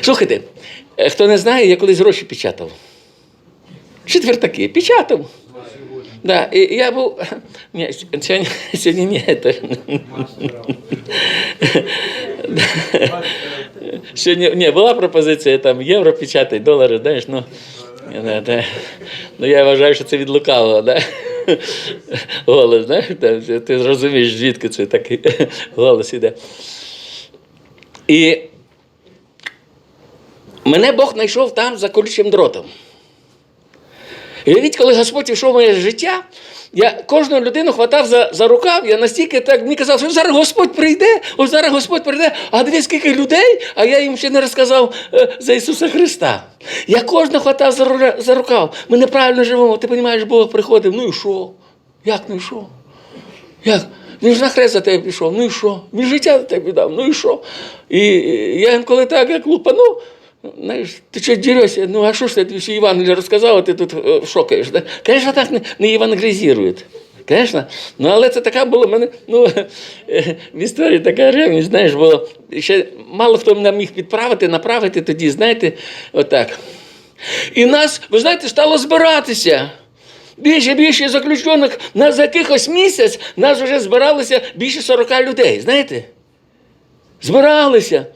Слухайте, е, хто не знає, я колись гроші печатав. Четвертаки, печатав. Да, і я був. Ні, сьогодні, сьогодні ні. То... Сьогодні ні, була пропозиція там євро печатати, долари, знаєш, ну. Да, да. Ну я вважаю, що це від лукавого, да? голос, знаєш, там, ти зрозумієш, звідки це такий голос іде. І мене Бог знайшов там за колючим дротом. І уявіть, коли Господь війшов в моє життя, я кожну людину хватав за, за рукав, я настільки так мені казав, що зараз Господь прийде, ось зараз Господь прийде, а дивись, скільки людей, а я їм ще не розказав е, за Ісуса Христа. Я кожного хватав за, за рукав. Ми неправильно живемо. Ти розумієш, Бог приходив, ну і що? Як ну і що? Як? Він ж на хрест за тебе пішов, ну і що? Він життя за тебе віддав, ну і що? І я інколи так, як лупану, знаєш, ти що дірешся? Ну а що ж ти всі Євангелія розказав, а ти тут е, шокаєш? Да? Звісно, так не, не євангелізують. Звісно. Ну, але це така була в мене, ну, е, в історії така ревність, знаєш, бо ще мало хто мене міг підправити, направити тоді, знаєте, отак. І нас, ви знаєте, стало збиратися. Більше більше заключених на за якихось місяць нас вже збиралося більше 40 людей. Знаєте? Збиралися.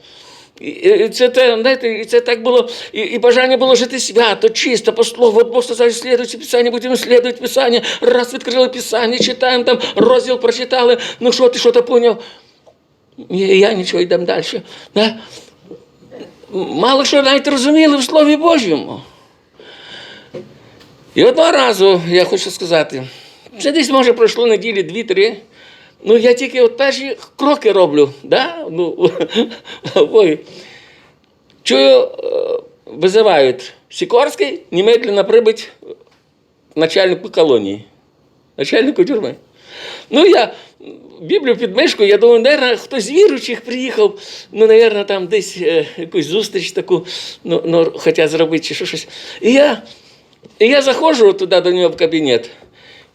І- це, те, знаєте, і це так було, і, і бажання було жити свято, чисто, по слову. От Бог сказав, слідуйте Писання, будемо слідувати Писання. Раз відкрили Писання, читаємо там, розділ прочитали. Ну що ти, що ти поняв? Ні, я нічого, йдемо далі. Да? Мало що навіть розуміли в Слові Божому. І одного разу я хочу сказати, це десь може пройшло неділі дві-три. Ну, я тільки от перші кроки роблю. Да? Ну. Чую, е, визивають Сікорський, немедленно прибыть начальнику колонії, начальнику тюрми. Ну, я Біблію під мишкою, я думаю, наверное, хтось з віруючих приїхав, ну, наверное, там десь е, якусь зустріч таку, ну, ну, хотять зробити чи що щось. І я, і я заходжу туди до нього в кабінет.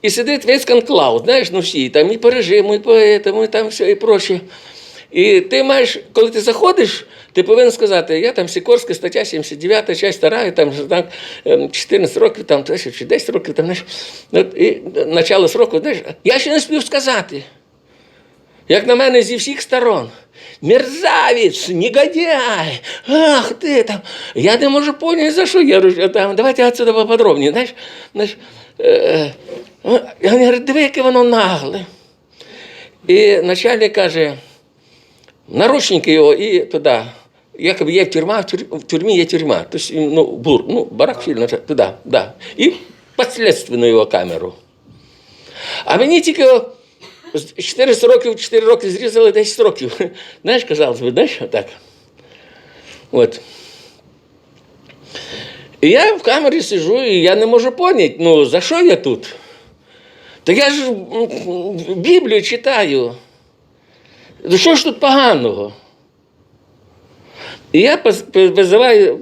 І сидить весь конклав, знаєш, ну всі, там і по режиму, і по этому, і там все, і прочее. І ти маєш, коли ти заходиш, ти повинен сказати, я там Сікорська, стаття 79, часть 2, там, так, ем, 14 років, там, чи 10 років, там, знаєш, і начало сроку, знаєш, я ще не спів сказати. Як на мене зі всіх сторон. Мерзавець, негодяй, ах ти там. Я не можу поняти, за що я там, давайте отсюда поподробніше. Знаєш, знаєш, я говорю, диви, яке воно нагле. І начальник каже, наручники його і туди. Якби є тюрма, в тюрмі є тюрма. Тобто, ну, бур, ну, барак фільм, туди, да. І підслідственну його камеру. А мені тільки 400 років, 4 роки зрізали 10 років. Знаєш, казалось би, знаєш, отак. От. І я в камері сижу, і я не можу поняти, ну за що я тут? Та я ж Біблію читаю. Ну, Що ж тут поганого? І я визиваю,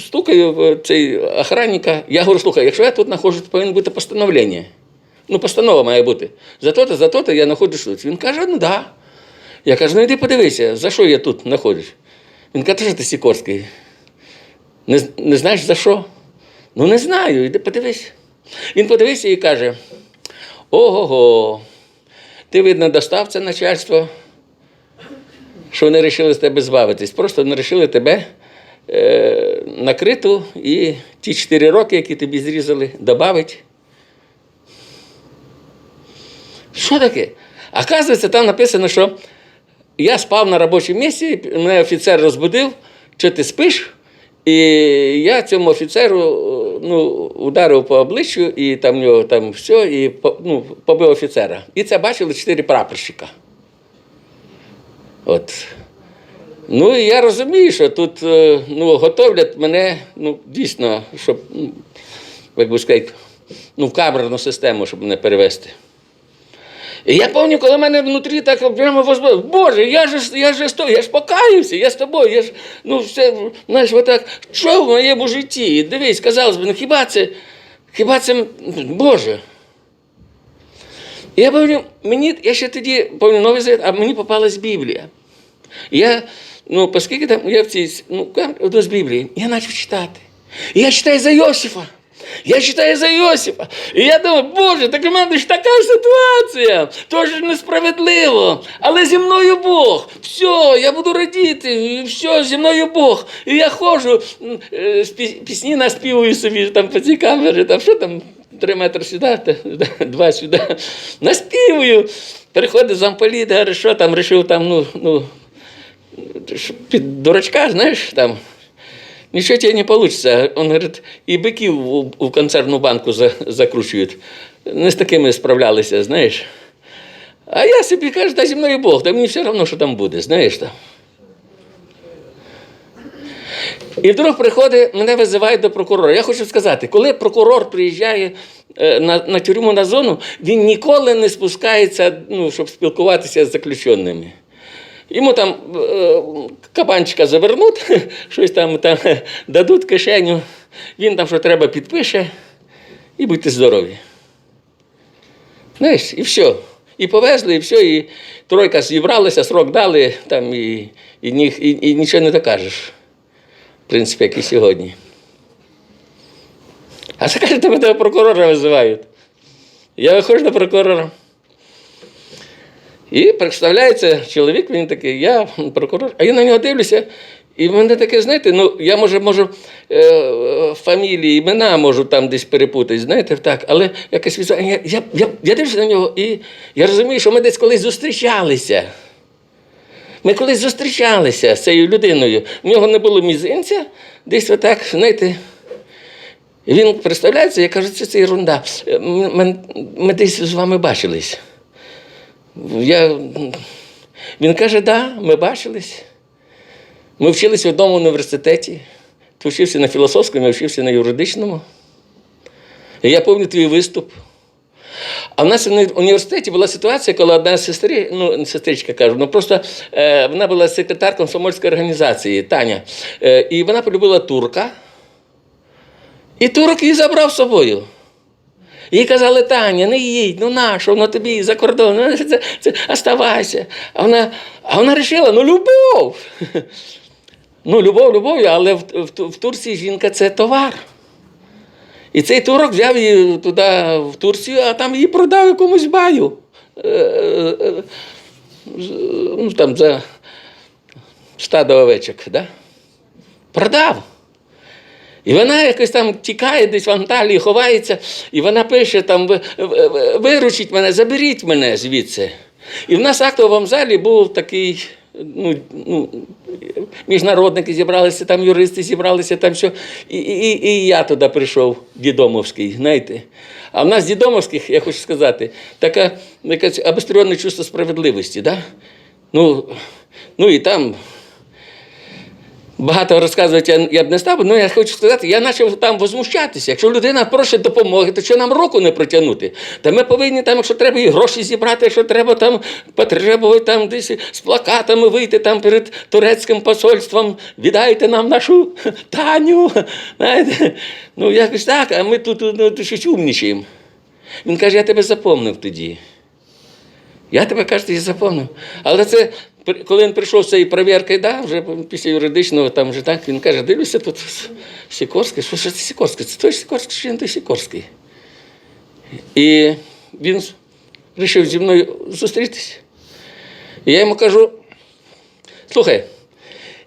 стукаю цей охранника. Я говорю, слухай, якщо я тут знаходжусь, то повинно бути постановлення. Ну, постанова має бути. За то-то, за то-то я знаходжусь тут. Він каже, ну да. Я кажу, ну йди подивися, за що я тут знаходжусь. Він каже, що ти Сікорський. Не, не знаєш за що? Ну не знаю, іди подивись. Він подивився і каже: ого-го, ти, видно, достав це начальство, що вони вирішили з тебе збавитись. Просто вони вирішили тебе е, накриту і ті 4 роки, які тобі зрізали, додати. Що таке? Оказується, там написано, що я спав на робочому місці, мене офіцер розбудив, що ти спиш. І я цьому офіцеру ну, ударив по обличчю, і там в нього там все, і ну, побив офіцера. І це бачили чотири прапорщика. От. Ну і я розумію, що тут е, ну, готовлять мене ну, дійсно, щоб, ну, як би сказати, ну, в камерну систему, щоб мене перевести. І я пам'ятаю, коли в мене внутрі так прямо возбудило, Боже, я ж я ж тобою, я ж покаявся, я з тобою, я ж, ну, все, знаєш, отак, що в моєму житті? І Дивись, казалось би, ну хіба це, хіба це, Боже. Я пам'ятаю, мені, я ще тоді, пам'ятаю, новий завет, а мені попалась Біблія. Я ну, оскільки там я в цій ну, одну з Біблії, я почав читати. І я читаю за Йосифа. Я читаю за Йосипа. І я думаю, Боже, так у мене ж така ситуація. То ж несправедливо. Але зі мною Бог. Все, я буду радіти. Все, зі мною Бог. І я ходжу, е, пісні наспівую собі там по цій камері, там що там. Три метри сюди, два сюди. Наспівую. Приходить замполіт, говорить, що там рішив там, ну, ну, під дурачка, знаєш, там. Ничего тебе не получится. Он говорит, і биків у, у консервну банку за, закручують. Не з такими справлялися, знаєш. А я собі кажу, та зі мною Бог, та мені все одно, що там буде, знаєш там. І вдруг приходить, мене визивають до прокурора. Я хочу сказати, коли прокурор приїжджає е, на, на тюрму на зону, він ніколи не спускається, ну, щоб спілкуватися з заключеними. Йому там е, кабанчика завернуть, щось там, там дадуть кишеню, він там що треба підпише, і будьте здорові. Знаєш, і все. І повезли, і все, і тройка зібралася, срок дали, там, і, і, і, і нічого не докажеш. В принципі, як і сьогодні. А це каже, прокурора визивають. Я виходжу до прокурора. І представляється чоловік, він такий, я прокурор, а я на нього дивлюся. І в мене таке, знаєте, ну я може можу е, е, фамілії, імена можу там десь перепутати, знаєте, так, але якось візуально. Я, я, я, я дивлюся на нього, і я розумію, що ми десь колись зустрічалися. Ми колись зустрічалися з цією людиною. В нього не було мізинця, десь отак, знаєте. Він представляється, я кажу, це, це ерунда. Е, Ми, ми десь з вами бачились. Я... Він каже, да, ми бачились. Ми вчились в одному університеті. Ти вчився на філософському, я вчився на юридичному. І я пам'ятаю твій виступ. А в нас в університеті була ситуація, коли одна сестри, ну, сестричка кажу, ну просто е, вона була секретар комсомольської організації Таня. Е, і вона полюбила турка. І турок її забрав з собою. Їй казали, Таня, не їдь, ну нащо, воно тобі за кордон, ну, це, це, оставайся. А вона, а вона вирішила, ну любов. Ну, любов, любов'ю, але в, в, в Турції жінка це товар. І цей турок взяв її туди, в Турцію, а там її продав якомусь баю. Е, е, е, ну, там за стадо овечок, да? Продав. І вона якось там тікає десь в Анталії, ховається, і вона пише там: «Ви- ви- ви- виручіть мене, заберіть мене звідси. І в нас в актовому залі був такий. Ну, ну, міжнародники зібралися, там юристи зібралися, там все. І, і, і я туди прийшов, дідомовський, знаєте. А в нас дідомовських, я хочу сказати, таке якесь обостренне чувство справедливості. Да? Ну, ну і там Багато розказувати я, б не став, але я хочу сказати, я почав там возмущатися. Якщо людина просить допомоги, то що нам року не протягнути? Та ми повинні там, якщо треба, і гроші зібрати, якщо треба там потребувати там десь з плакатами вийти там перед турецьким посольством, віддайте нам нашу Таню. Знаєте? Ну, якось так, а ми тут ну, щось умнічаємо. Він каже, я тебе запомнив тоді. Я тебе кажете, я запомнив. Але це коли він прийшов з цієї перевірки, да, вже після юридичного, там вже так, він каже, дивлюся, тут Сікорський, що, що це Сікорський? Це той Сікорський, чи не той Сікорський. І він вирішив зі мною зустрітися. І я йому кажу: слухай,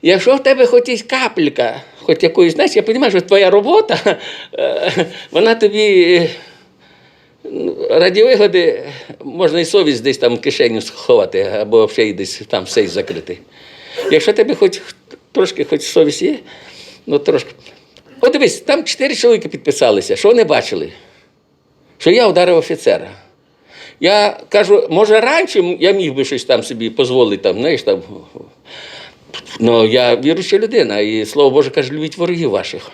якщо в тебе хоч є капелька, хоч якоїсь, знаєш, я розумію, що твоя робота, е, вона тобі. Раді вигоди можна і совість десь там в кишеню сховати, або й десь там сейф закрити. Якщо тебе хоч трошки хоч совість є, ну трошки. От дивись, там чотири чоловіки підписалися, що вони бачили? Що я ударив офіцера. Я кажу, може, раніше я міг би щось там собі дозволити, там, знаєш, там. Ну, я віруюча людина, і слово Боже каже, любіть ворогів ваших.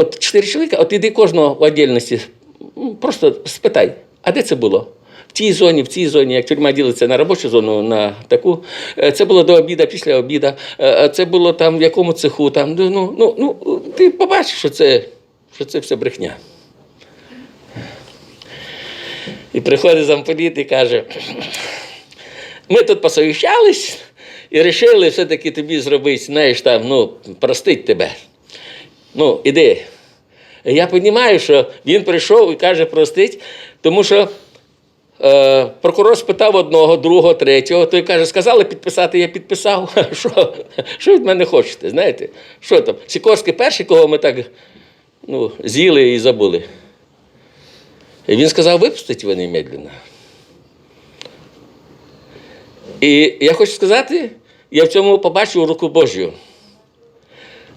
От чотири чоловіка, от іди кожного в віддільності, просто спитай, а де це було? В тій зоні, в цій зоні, як тюрма ділиться на робочу зону, на таку. Е, Це було до обіду, після обіду, Е, це було там в якому цеху. Там, ну, ну, ну, ну, ти побачиш, що це, що це все брехня. І приходить замполіт і каже: ми тут посовіщались, і вирішили все-таки тобі зробити, знаєш, там, ну, простить тебе. Ну, іди. Я розумію, що він прийшов і каже, простить, тому що е, прокурор спитав одного, другого, третього, той каже, сказали підписати, я підписав. Що, що від мене хочете? Знаєте? Що там? Сікорський перший, кого ми так ну, з'їли і забули. І він сказав, випустіть його немедленно. І я хочу сказати, я в цьому побачив руку Божю.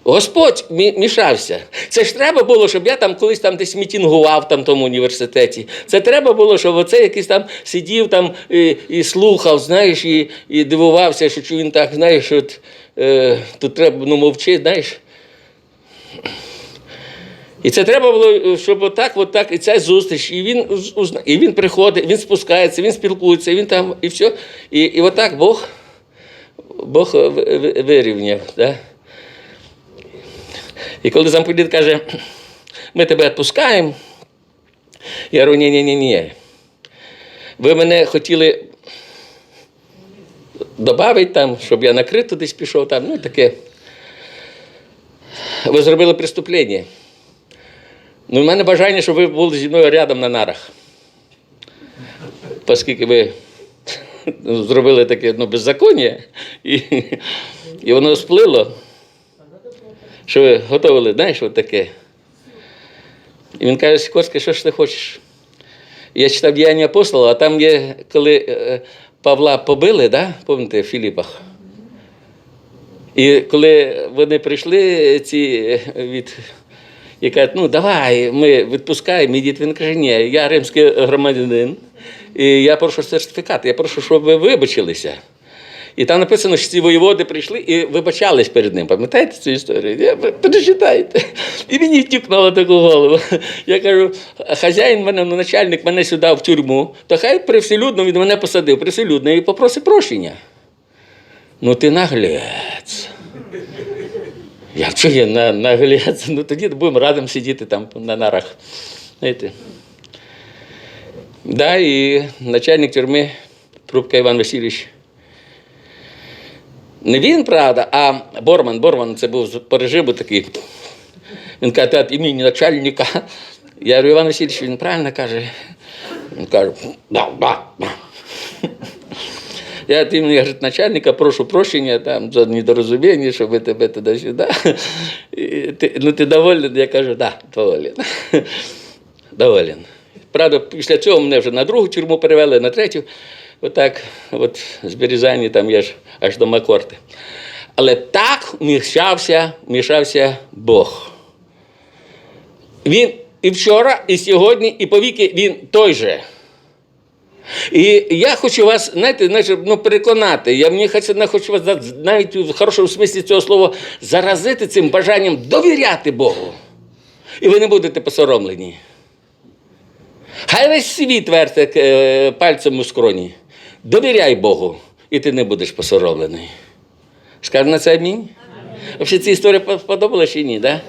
Господь мішався. Це ж треба було, щоб я там колись там десь мітінгував там тому університеті. Це треба було, щоб оце якийсь там сидів там і, і слухав, знаєш, і, і дивувався, що він так, знаєш, от, е, тут треба ну, мовчи, знаєш. І це треба було, щоб отак, отак, і ця зустріч, і він, і він приходить, він спускається, він спілкується, він там, і все. І, і отак Бог, Бог е, ви- ви- вирівняв. Да? І коли замполіт каже, ми тебе відпускаємо, я говорю, ні, ні, ні, ні. Ви мене хотіли додати там, щоб я накрито десь пішов, там, ну таке. Ви зробили преступлення. Ну, в мене бажання, щоб ви були зі мною рядом на нарах. Оскільки ви зробили таке ну, беззаконня, і, і воно сплило, що ви готували, знаєш, от таке. І він каже, Сікорський, що ж ти хочеш? Я читав діяння апостола, а там є, коли е, Павла побили, да? пам'ятаєте, в Філіпах. І коли вони прийшли, ці е, від і кажуть, ну давай, ми відпускаємо, ідіть. Він каже, ні, я римський громадянин, і я прошу сертифікат, я прошу, щоб ви вибачилися. І там написано, що ці воєводи прийшли і вибачались перед ним. Пам'ятаєте цю історію? Я, перечитайте. І мені втікнуло таку голову. Я кажу, хазяїн мене, ну, начальник мене сюди в тюрму, то хай привселюдно він мене посадив, привселюдно, і попросить прощення. Ну ти наглець. Я я на, наглець? Ну тоді будемо радим сидіти там на нарах. Знаєте. Да, і начальник тюрми Трубка Іван Васильович. Не він, правда, а Борман. Борман це був з- по режиму такий. Він каже, «Та від імені начальника. Я говорю, Іван Васильович, він правильно каже. Він каже, да, да, да. Я от імені говорить, начальника прошу прощення там, за недорозуміння, щоб ви тебе туди-сюди. Ти, ну ти доволен? Я кажу, да, доволен. доволен. Правда, після цього мене вже на другу тюрму перевели, на третю. Отак, от з Березані, там я ж аж до Макорти. Але так мішався, мішався Бог. Він і вчора, і сьогодні, і повіки він той же. І я хочу вас, знаєте, знаєте, ну, переконати. Я мені хочу, хочу вас навіть в хорошому смислі цього слова заразити цим бажанням довіряти Богу. І ви не будете посоромлені. Хай весь світ верте е, пальцем у скроні. Довіряй Богу, і ти не будеш посоромлений. Скажи на це амінь? Взагалі ця історія сподобалася чи ні, так? Да?